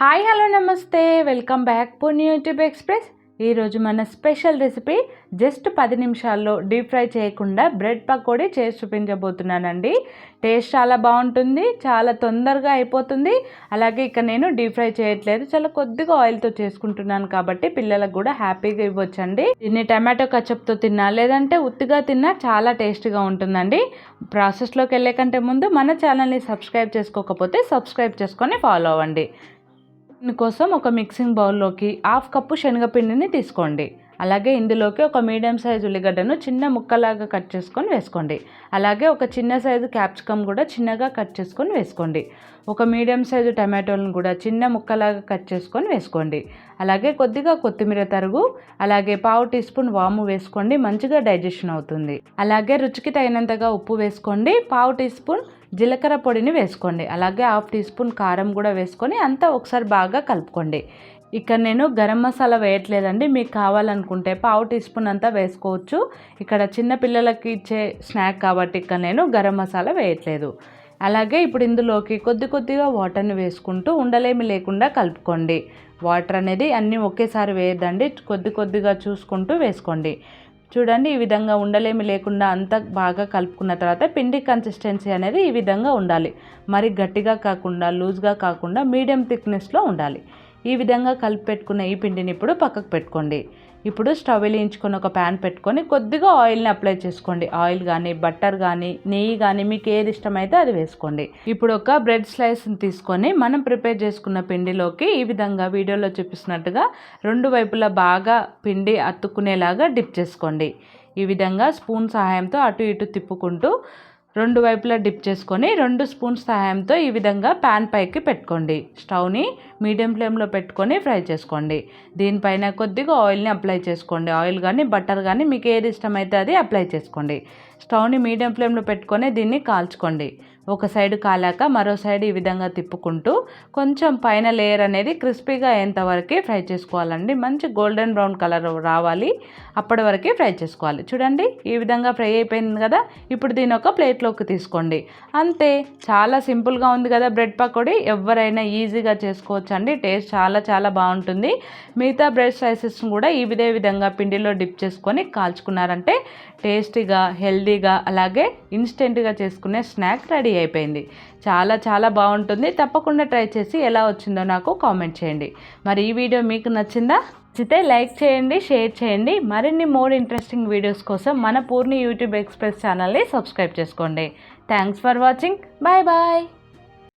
Hi hello నమస్తే. Welcome back Punya YouTube Express. ఈరోజు మన స్పెషల్ రెసిపీ జస్ట్ పది నిమిషాల్లో డీప్ ఫ్రై చేయకుండా బ్రెడ్ పకోడీ చేసి చూపించబోతున్నానండి. టేస్ట్ చాలా బాగుంటుంది చాలా తొందరగా అయిపోతుంది. అలాగే ఇక నేను డీప్ ఫ్రై చేయట్లేదు చాలా కొద్దిగా ఆయిల్తో చేసుకుంటున్నాను కాబట్టి పిల్లలకు కూడా హ్యాపీగా ఇవ్వచ్చండి. దీన్ని టమాటో కచప్తో తిన్నా లేదంటే ఉత్తిగా తిన్నా చాలా టేస్ట్గా ఉంటుందండి. ప్రాసెస్లోకి వెళ్ళే కంటే ముందు మన ఛానల్ని సబ్స్క్రైబ్ చేసుకోకపోతే సబ్స్క్రైబ్ చేసుకొని ఫాలో అవ్వండి. దీనికోసం ఒక మిక్సింగ్ బౌల్లోకి హాఫ్ కప్పు శనగపిండిని తీసుకోండి. అలాగే ఇందులోకి ఒక మీడియం సైజ్ ఉల్లిగడ్డను చిన్న ముక్కలాగా కట్ చేసుకొని వేసుకోండి. అలాగే ఒక చిన్న సైజు క్యాప్సికమ్ కూడా చిన్నగా కట్ చేసుకొని వేసుకోండి. ఒక మీడియం సైజు టమాటోలను కూడా చిన్న ముక్కలాగా కట్ చేసుకొని వేసుకోండి. అలాగే కొద్దిగా కొత్తిమీర తరుగు అలాగే పావు టీ స్పూన్ వాము వేసుకోండి మంచిగా డైజెషన్ అవుతుంది. అలాగే రుచికి తగినంతగా ఉప్పు వేసుకోండి పావు టీ స్పూన్ జీలకర్ర పొడిని వేసుకోండి. అలాగే హాఫ్ టీ స్పూన్ కారం కూడా వేసుకొని అంతా ఒకసారి బాగా కలుపుకోండి. ఇక్కడ నేను గరం మసాలా వేయట్లేదండి. మీకు కావాలనుకుంటే పావు టీ స్పూన్ అంతా వేసుకోవచ్చు. ఇక్కడ చిన్న పిల్లలకి ఇచ్చే స్నాక్ కాబట్టి ఇక్కడ నేను గరం మసాలా వేయట్లేదు. అలాగే ఇప్పుడు ఇందులోకి కొద్ది కొద్దిగా వాటర్ని వేసుకుంటూ ఉండలేమి లేకుండా కలుపుకోండి. వాటర్ అనేది అన్నీ ఒకేసారి వేయద్దండి. కొద్ది కొద్దిగా చూసుకుంటూ వేసుకోండి. చూడండి ఈ విధంగా ఉండలేమి లేకుండా అంత బాగా కలుపుకున్న తర్వాత పిండి కన్సిస్టెన్సీ అనేది ఈ విధంగా ఉండాలి. మరి గట్టిగా కాకుండా లూజ్గా కాకుండా మీడియం థిక్నెస్లో ఉండాలి. ఈ విధంగా కలిపి పెట్టుకున్న ఈ పిండిని ఇప్పుడు పక్కకు పెట్టుకోండి. ఇప్పుడు స్టవ్ వెలిగించుకొని ఒక ప్యాన్ పెట్టుకొని కొద్దిగా ఆయిల్ని అప్లై చేసుకోండి. ఆయిల్ కానీ బట్టర్ కానీ నెయ్యి కానీ మీకు ఏది ఇష్టమైతే అది వేసుకోండి. ఇప్పుడు ఒక బ్రెడ్ స్లైస్ని తీసుకొని మనం ప్రిపేర్ చేసుకున్న పిండిలోకి ఈ విధంగా వీడియోలో చూపిస్తున్నట్టుగా రెండు వైపులా బాగా పిండి అతుక్కునేలాగా డిప్ చేసుకోండి. ఈ విధంగా స్పూన్ సహాయంతో అటు ఇటు తిప్పుకుంటూ రెండు వైపులా డిప్ చేసుకొని రెండు స్పూన్స్ సహాయంతో ఈ విధంగా ప్యాన్ పైకి పెట్టుకోండి. స్టవ్ని మీడియం ఫ్లేమ్లో పెట్టుకొని ఫ్రై చేసుకోండి. దీనిపైన కొద్దిగా ఆయిల్ని అప్లై చేసుకోండి. ఆయిల్ కానీ బటర్ కానీ మీకు ఏది ఇష్టమైతే అది అప్లై చేసుకోండి. స్టవ్ని మీడియం ఫ్లేమ్లో పెట్టుకొని దీన్ని కాల్చుకోండి. ఒక సైడ్ కాలాక మరో సైడ్ ఈ విధంగా తిప్పుకుంటూ కొంచెం పైన లేయర్ అనేది క్రిస్పీగా అయ్యేంతవరకు ఫ్రై చేసుకోవాలండి. మంచి గోల్డెన్ బ్రౌన్ కలర్ రావాలి. అప్పటి వరకు ఫ్రై చేసుకోవాలి. చూడండి ఈ విధంగా ఫ్రై అయిపోయింది కదా? ఇప్పుడు దీని ఒక ప్లేట్లోకి తీసుకోండి. అంతే. చాలా సింపుల్గా ఉంది కదా బ్రెడ్ పకోడీ? ఎవరైనా ఈజీగా చేసుకోవచ్చు అండి టేస్ట్ చాలా చాలా బాగుంటుంది. మిగతా బ్రెడ్ స్లైసెస్ కూడా ఈ విధే విధంగా పిండిలో డిప్ చేసుకొని కాల్చుకున్నారంటే టేస్టీగా హెల్దీ హెల్దీగా అలాగే ఇన్స్టెంట్గా చేసుకునే స్నాక్ రెడీ అయిపోయింది. చాలా చాలా బాగుంటుంది. తప్పకుండా ట్రై చేసి ఎలా వచ్చిందో నాకు కామెంట్ చేయండి. మరి ఈ వీడియో మీకు నచ్చిందా? నచ్చితే లైక్ చేయండి షేర్ చేయండి. మరిన్ని మోర్ ఇంట్రెస్టింగ్ వీడియోస్ కోసం మన పూర్ణి యూట్యూబ్ ఎక్స్ప్రెస్ ఛానల్ని సబ్స్క్రైబ్ చేసుకోండి. Thanks for watching. Bye bye.